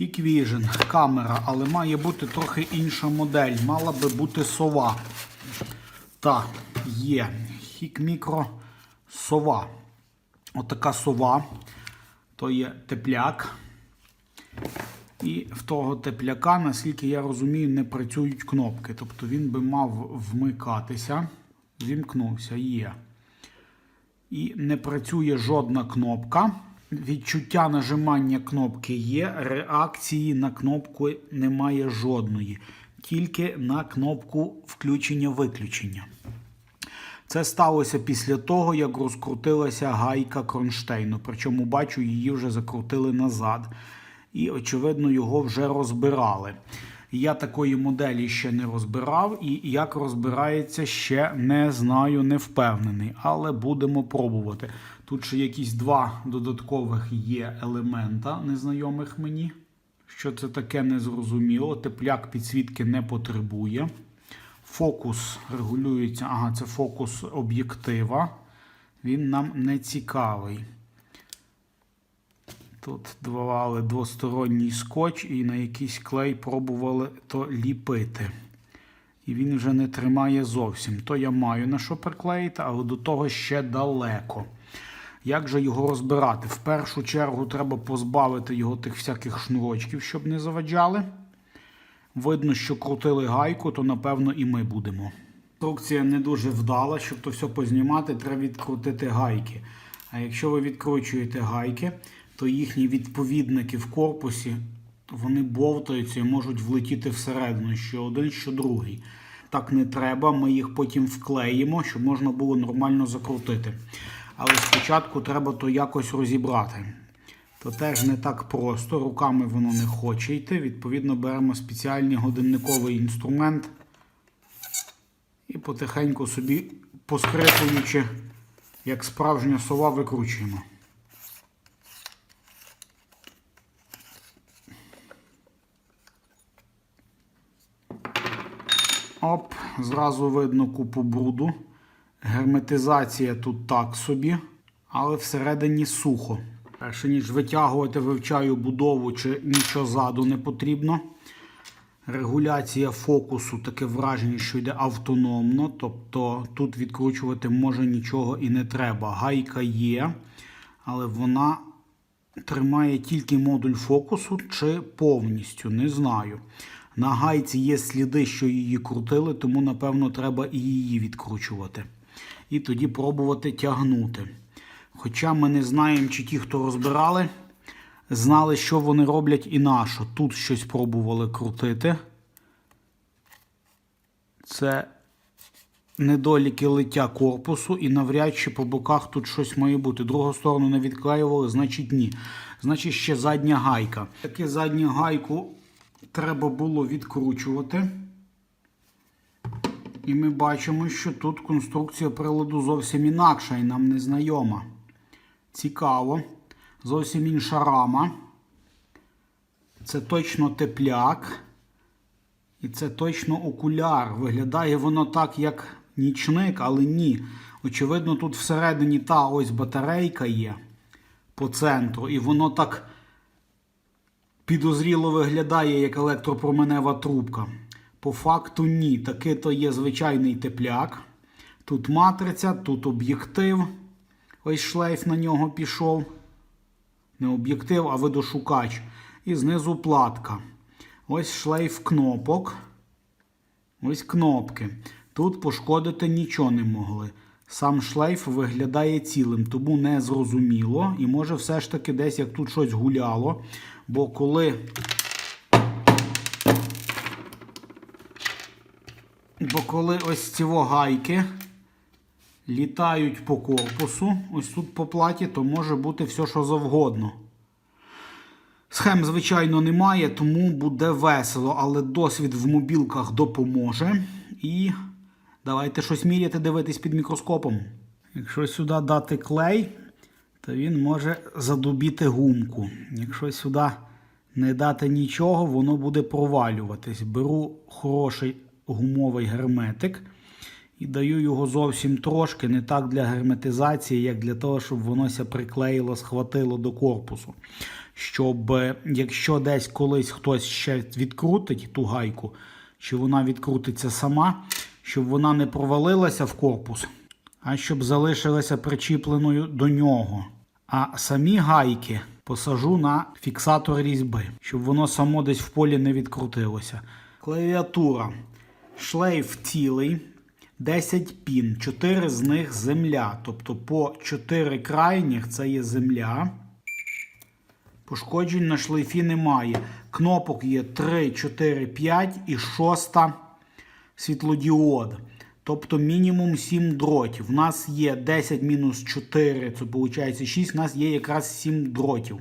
Hikvision, камера, але має бути трохи інша модель. Мала би бути сова. Так, є. Hikmicro сова. Отака сова. То є тепляк. І в того тепляка, наскільки я розумію, не працюють кнопки. Тобто він би мав вмикатися. Вімкнувся, є. І не працює жодна кнопка. Відчуття нажимання кнопки є, реакції на кнопку немає жодної. Тільки на кнопку включення-виключення. Це сталося після того, як розкрутилася гайка кронштейну. Причому бачу, її вже закрутили назад. І, очевидно, його вже розбирали. Я такої моделі ще не розбирав, і як розбирається, ще не знаю, не впевнений. Але будемо пробувати. Тут ще якісь два додаткових є елемента, незнайомих мені. Що це таке, не зрозуміло. Тепляк підсвітки не потребує. Фокус регулюється. Ага, це фокус об'єктива. Він нам не цікавий. Тут давали двосторонній скотч і на якийсь клей пробували то ліпити. І він вже не тримає зовсім. То я маю на що приклеїти, але до того ще далеко. Як же його розбирати? В першу чергу треба позбавити його тих всяких шнурочків, щоб не заваджали. Видно, що крутили гайку, то напевно і ми будемо. Інструкція не дуже вдала, щоб то все познімати, треба відкрутити гайки. А якщо ви відкручуєте гайки, то їхні відповідники в корпусі вони бовтаються і можуть влетіти всередину, що один, що другий. Так не треба, ми їх потім вклеїмо, щоб можна було нормально закрутити. Але спочатку треба то якось розібрати. То теж не так просто, руками воно не хоче йти. Відповідно, беремо спеціальний годинниковий інструмент і потихеньку собі, поскрипуючи, як справжня сова, викручуємо. Оп, зразу видно купу бруду. Герметизація тут так собі, але всередині сухо. Перше ніж витягувати, вивчаю будову, чи нічого ззаду не потрібно. Регуляція фокусу, таке враження, що йде автономно. Тобто тут відкручувати може нічого і не треба. Гайка є, але вона тримає тільки модуль фокусу чи повністю, не знаю. На гайці є сліди, що її крутили, тому, напевно, треба і її відкручувати. І тоді пробувати тягнути. Хоча ми не знаємо, чи ті, хто розбирали, знали, що вони роблять і на. Тут щось пробували крутити. Це недоліки лиття корпусу, і навряд чи по боках тут щось має бути. Другу сторону не відклеювали, значить ні. Значить, ще задня гайка. Таки задню гайку треба було відкручувати. І ми бачимо, що тут конструкція приладу зовсім інакша і нам не знайома. Цікаво. Зовсім інша рама. Це точно тепляк. І це точно окуляр. Виглядає воно так, як нічник, але ні. Очевидно, тут всередині та ось батарейка є по центру, і воно так підозріло виглядає, як електропроменева трубка. По факту ні. Таки то є звичайний тепляк. Тут матриця, тут об'єктив. Ось шлейф на нього пішов. Не об'єктив, а видошукач. І знизу платка. Ось шлейф кнопок. Ось кнопки. Тут пошкодити нічого не могли. Сам шлейф виглядає цілим, тому не зрозуміло. І може все ж таки десь як тут щось гуляло. Бо коли Бо коли ось ці гайки літають по корпусу, ось тут по платі, то може бути все, що завгодно. Схем, звичайно, немає, тому буде весело, але досвід в мобілках допоможе. І давайте щось міряти, дивитись під мікроскопом. Якщо сюди дати клей, то він може задубіти гумку. Якщо сюди не дати нічого, воно буде провалюватись. Беру хороший гумовий герметик і даю його зовсім трошки, не так для герметизації, як для того, щоб воно ся приклеїло, схватило до корпусу. щоб е, якщо десь колись хтось ще відкрутить ту гайку, чи вона відкрутиться сама, щоб вона не провалилася в корпус, а щоб залишилася причіпленою до нього. А самі гайки посажу на фіксатор різьби, щоб воно само десь в полі не відкрутилося. Клавіатура. Шлейф цілий. 10 пін, 4 з них земля. Тобто по 4 крайніх це є земля. Пошкоджень на шлейфі немає. Кнопок є 3, 4, 5 і шоста світлодіод. Тобто мінімум 7 дротів. У нас є 10 мінус 4, це виходить 6, у нас є якраз 7 дротів.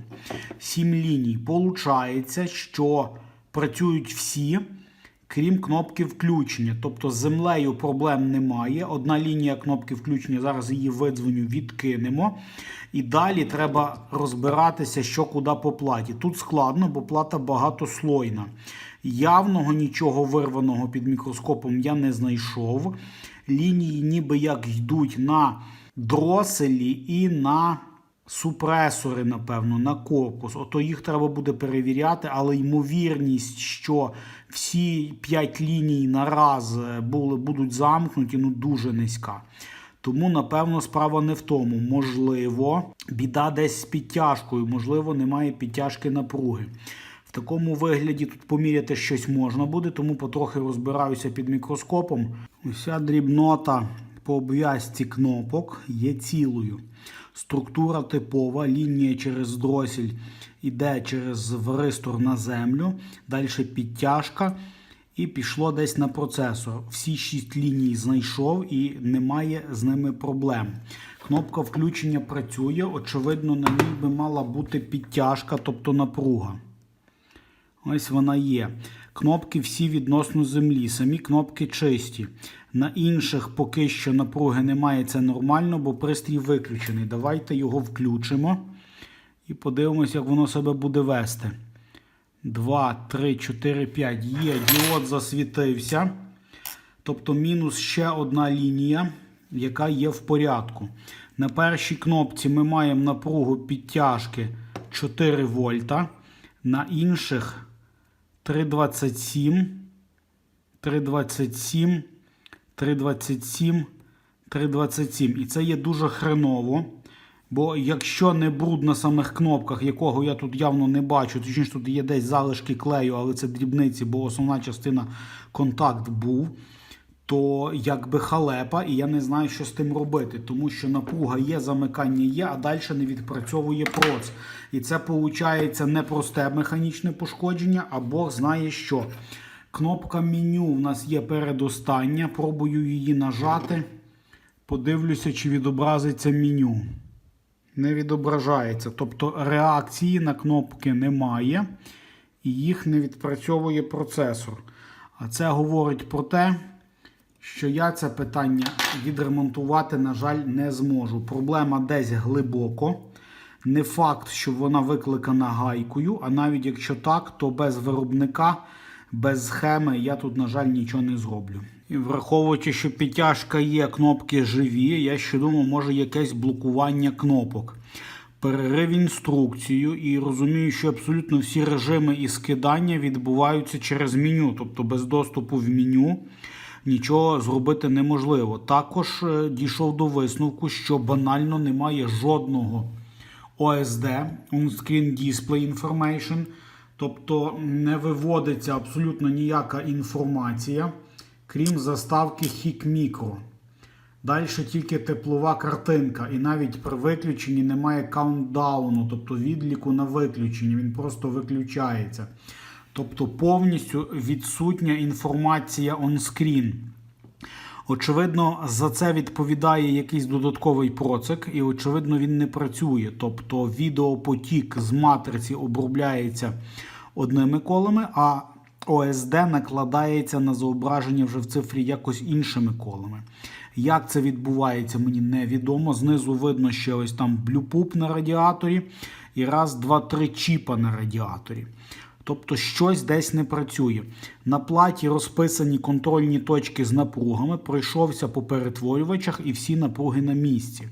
7 ліній. Получається, що працюють всі, крім кнопки включення. Тобто з землею проблем немає. Одна лінія кнопки включення, зараз її видзвоню, відкинемо. І далі треба розбиратися, що куди по платі. Тут складно, бо плата багатослойна. Явного нічого вирваного під мікроскопом я не знайшов. Лінії ніби як йдуть на дроселі і на супресори, напевно, на корпус. Ото їх треба буде перевіряти, але ймовірність, що всі 5 ліній нараз е, були, будуть замкнуті, ну дуже низька. Тому, напевно, справа не в тому. Можливо, біда десь з підтяжкою, можливо, немає підтяжки напруги. В такому вигляді тут поміряти щось можна буде, тому потрохи розбираюся під мікроскопом. Уся дрібнота по обв'язці кнопок є цілою. Структура типова, лінія через дросіль іде через варистор на землю, далі підтяжка і пішло десь на процесор. Всі шість ліній знайшов і немає з ними проблем. Кнопка включення працює, очевидно, на ній би мала бути підтяжка, тобто напруга. Ось вона є. Кнопки всі відносно землі, самі кнопки чисті. На інших поки що напруги немає, це нормально, бо пристрій виключений. Давайте його включимо і подивимося, як воно себе буде вести. 2, 3, 4, 5. Є, діод засвітився. Тобто мінус ще одна лінія, яка є в порядку. На першій кнопці ми маємо напругу підтяжки 4 вольта. На інших 3,27, 3,27, 3,27, 3,27. І це є дуже хреново. Бо якщо не бруд на самих кнопках, якого я тут явно не бачу, точніше тут є десь залишки клею, але це дрібниці, бо основна частина контакт був, то якби халепа, і я не знаю, що з тим робити, тому що напруга є, замикання є, а далі не відпрацьовує проц. І це виходить не просте механічне пошкодження, а Бог знає що. Кнопка меню у нас є передостання. Пробую її нажати. Подивлюся, чи відобразиться меню. Не відображається. Тобто реакції на кнопки немає, і їх не відпрацьовує процесор. А це говорить про те, що я це питання відремонтувати, на жаль, не зможу. Проблема десь глибоко. Не факт, що вона викликана гайкою, а навіть якщо так, то без виробника, без схеми я тут, на жаль, нічого не зроблю. І враховуючи, що підтяжка є, кнопки живі, я ще думав, може якесь блокування кнопок. Перерив інструкцію і розумію, що абсолютно всі режими і скидання відбуваються через меню, тобто без доступу в меню нічого зробити неможливо. Також е, дійшов до висновку, що банально немає жодного OSD, On-Screen Display Information, тобто не виводиться абсолютно ніяка інформація, крім заставки HIC Micro. Далі тільки теплова картинка, і навіть при виключенні немає каунтдауну, тобто відліку на виключення, він просто виключається. Тобто повністю відсутня інформація on-screen. Очевидно, за це відповідає якийсь додатковий процик, і, очевидно, він не працює. Тобто відеопотік з матриці обробляється одними колами, а OSD накладається на зображення вже в цифрі якось іншими колами. Як це відбувається, мені невідомо. Знизу видно ще ось там блюпуп на радіаторі і раз, два, три чіпа на радіаторі. Тобто щось десь не працює. На платі розписані контрольні точки з напругами, пройшовся по перетворювачах і всі напруги на місці.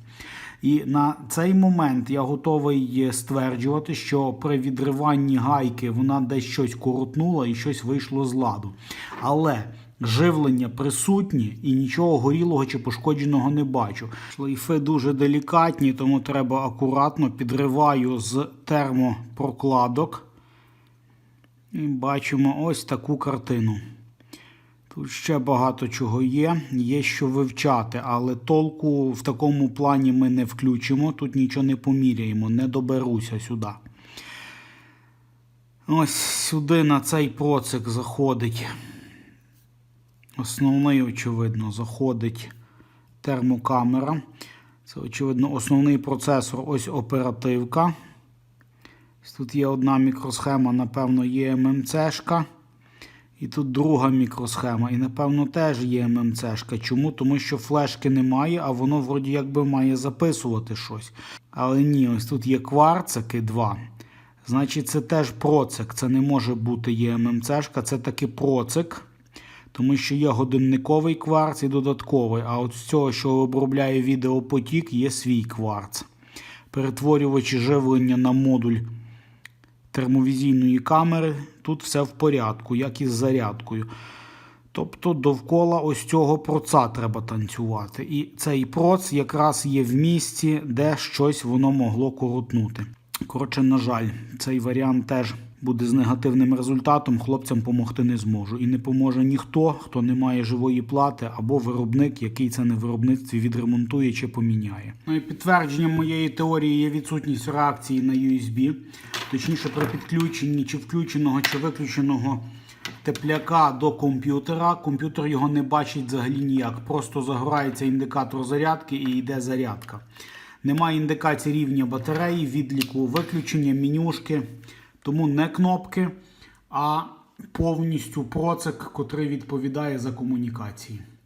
І на цей момент я готовий стверджувати, що при відриванні гайки вона десь щось коротнула і щось вийшло з ладу. Але живлення присутні і нічого горілого чи пошкодженого не бачу. Шлейфи дуже делікатні, тому треба акуратно підриваю з термопрокладок. І бачимо ось таку картину. Тут ще багато чого є, є що вивчати, але толку в такому плані ми не включимо, тут нічого не поміряємо, не доберуся сюди. Ось сюди на цей процик заходить. Основний, очевидно, заходить термокамера. Це, очевидно, основний процесор, ось оперативка. Тут є одна мікросхема, напевно, є ММЦшка. І тут друга мікросхема. І, напевно, теж є ММЦшка. Чому? Тому що флешки немає, а воно вроді якби має записувати щось. Але ні, ось тут є кварцики 2. Значить, це теж процик. Це не може бути є ММЦшка, це таки процик. Тому що є годинниковий кварц і додатковий. А от з цього, що обробляє відеопотік, є свій кварц. Перетворювачі живлення на модуль термовізійної камери, тут все в порядку, як із зарядкою. Тобто довкола ось цього проца треба танцювати. І цей проц якраз є в місці, де щось воно могло коротнути. Коротше, на жаль, цей варіант теж буде з негативним результатом. Хлопцям допомогти не зможу. І не поможе ніхто, хто не має живої плати, або виробник, який це на виробництві відремонтує чи поміняє. Ну і підтвердженням моєї теорії є відсутність реакції на USB. Точніше, при підключенні чи включеного, чи виключеного тепляка до комп'ютера. Комп'ютер його не бачить взагалі ніяк. Просто загорається індикатор зарядки і йде зарядка. Немає індикації рівня батареї, відліку виключення, менюшки. Тому не кнопки, а повністю процик, котрий відповідає за комунікації.